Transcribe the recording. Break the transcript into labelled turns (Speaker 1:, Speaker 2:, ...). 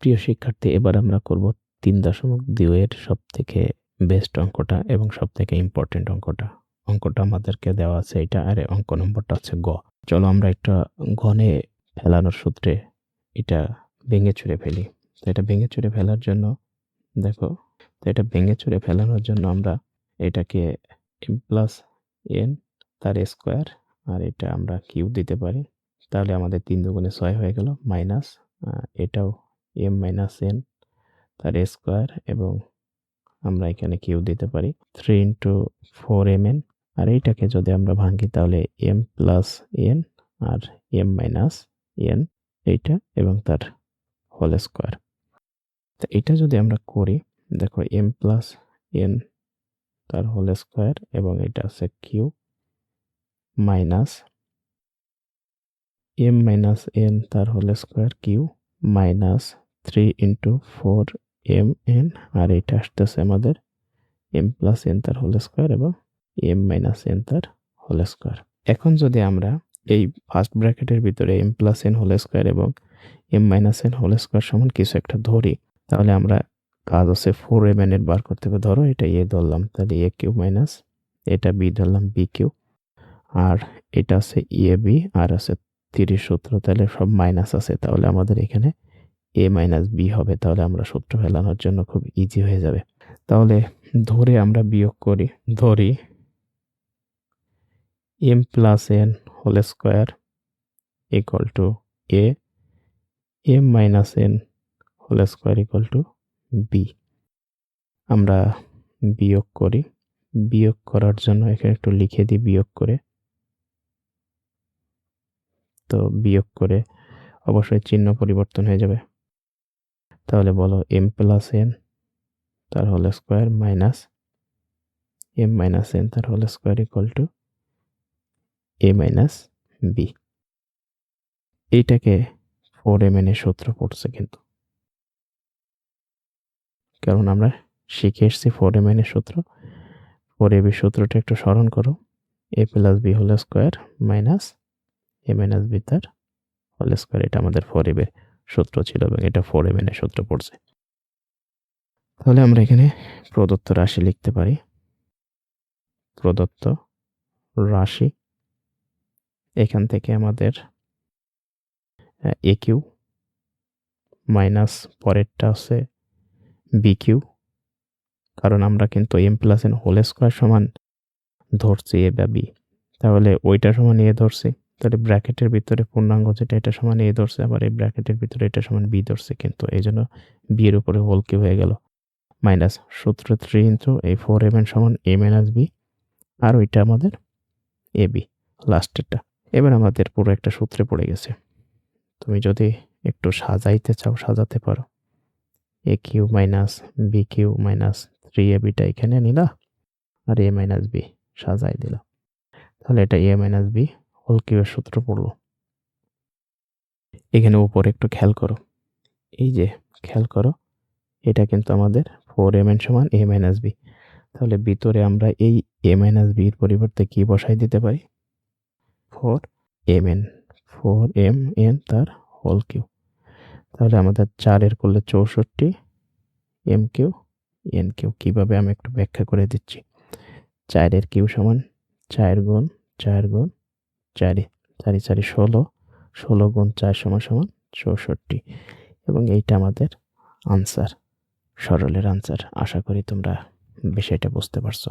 Speaker 1: প্রিয় শিক্ষার্থী, এবার আমরা করব তিন দশমিক দুইয়ের সব থেকে বেস্ট অঙ্কটা এবং সব থেকে ইম্পর্টেন্ট অঙ্কটা। অঙ্কটা আমাদেরকে দেওয়া আছে এটা, আর অঙ্ক নম্বরটা হচ্ছে গ। চলো আমরা একটা ঘনে ফেলানোর সূত্রে এটা ভেঙে চুরে ফেলি। তো এটা ভেঙে চুরে ফেলার জন্য, দেখো, তো এটা ভেঙে চুরে ফেলানোর জন্য আমরা এটাকে এম প্লাস এন তার স্কোয়ার আর এটা আমরা কিউ দিতে পারি। তাহলে আমাদের তিন দুগুণে ছয় হয়ে গেল মাইনাস এটাও এম মাইনাস এন তার স্কোয়ার এবং আমরা এখানে কিউ দিতে পারি। Three into four M N আর এইটাকে যদি আমরা ভাঙি তাহলে এম প্লাস এন আর এম মাইনাস এন এইটা এবং তার হোল স্কোয়ার তো এটা যদি আমরা করি, দেখো এম প্লাস এন তার হোল স্কোয়ার এবং এটা আছে Q minus M minus N তার whole square Q minus three into four M N আর এটা আসতেছে আমাদের এম প্লাস এন তার হোল স্কোয়ার এবং এম মাইনাস এন তার হোল স্কোয়ার এখন যদি আমরা এই ফার্স্ট ব্র্যাকেটের ভিতরে M plus N whole square এবং M minus N whole square সমান কিছু একটা ধরি, তাহলে আমরা কাজ আছে ফোর এম এন এর বার করতে হবে। ধরো এটা এ ধরলাম, তাহলে এ কিউ মাইনাস এটা বি ধরলাম বি কিউ আর এটা আছে এ বি আর আছে তিরিশ সূত্র, তাহলে সব মাইনাস আছে। তাহলে আমাদের এখানে এ মাইনাস বি হবে, তাহলে আমরা সূত্র ফেলানোর জন্য খুব ইজি হয়ে যাবে। তাহলে ধরে আমরা বিয়োগ করি, ধরি M plus N whole square equal to A M minus N whole square equal to B আমরা বিয়োগ করি, বিয়োগ করার জন্য এখানে একটু লিখে দিই বিয়োগ করে। তো বিয়োগ করে অবশ্যই চিহ্ন পরিবর্তন হয়ে যাবে। তাহলে বলো এম প্লাস এন তার whole square minus M minus N তার whole square equal to A minus B এইটাকে ফোর এম এর সূত্র পড়ছে কিন্তু। কারণ আমরা শিখে এসছি ফোর এম এর সূত্র। ফোর এ বি সূত্রটা একটু স্মরণ করো। A plus B whole square minus A minus B তার হোল স্কোয়ার এটা আমাদের ফোর এর সূত্র ছিল এবং এটা ফোর এম এর সূত্র পড়ছে। তাহলে আমরা এখানে প্রদত্ত রাশি লিখতে পারি। প্রদত্ত রাশি এখান থেকে আমাদের এ মাইনাস পরেরটা আছে বি কিউ কারণ আমরা কিন্তু M plus N whole square সমান ধরছি এ বা বি তাহলে ওইটা সমান এ ধরছি। তাহলে ব্র্যাকেটের ভিতরে পূর্ণাঙ্গ যেটা, এটা সমান এ ধরছে, আবার এই ব্র্যাকেটের ভিতরে এটা সমান বি ধরছে কিন্তু এই জন্য বি এর উপরে হোল কিউ হয়ে গেল। মাইনাস সূত্র থ্রি ইন্টু এই ফোর এম এন সমান এ মাইনাস বি আর ওইটা আমাদের এ বি লাস্টেরটা এবার আমাদের পুরো একটা সূত্রে পড়ে গেছে। তুমি যদি একটু সাজাইতে চাও, সাজাতে পারো। A Q minus B Q minus three A beta এখানে নিলা, আর এ মাইনাস বি সাজাই দিলা। তাহলে এটা এ মাইনাস বি হোল কিউয়ের সূত্র পড়ল এখানে উপরে একটু খেয়াল করো। এই যে, খেয়াল করো, এটা কিন্তু আমাদের ফোর এম এন সমান এ মাইনাস বি তাহলে ভিতরে আমরা এই এ মাইনাস বির পরিবর্তে কি বসাই দিতে পারি? Four M N four M N তার হোল কিউ তাহলে আমাদের চারের করলে চৌষট্টি এম কিউ এন কিউ কীভাবে আমি একটু ব্যাখ্যা করে দিচ্ছি? চারের কিউ সমান চার গুণ চার গুণ চারি চারি চারি, ষোলো ষোলো গুণ চার সমান সমান চৌষট্টি। এবং এইটা আমাদের আনসার সরলের আনসার আশা করি তোমরা বিষয়টা বুঝতে পারছ।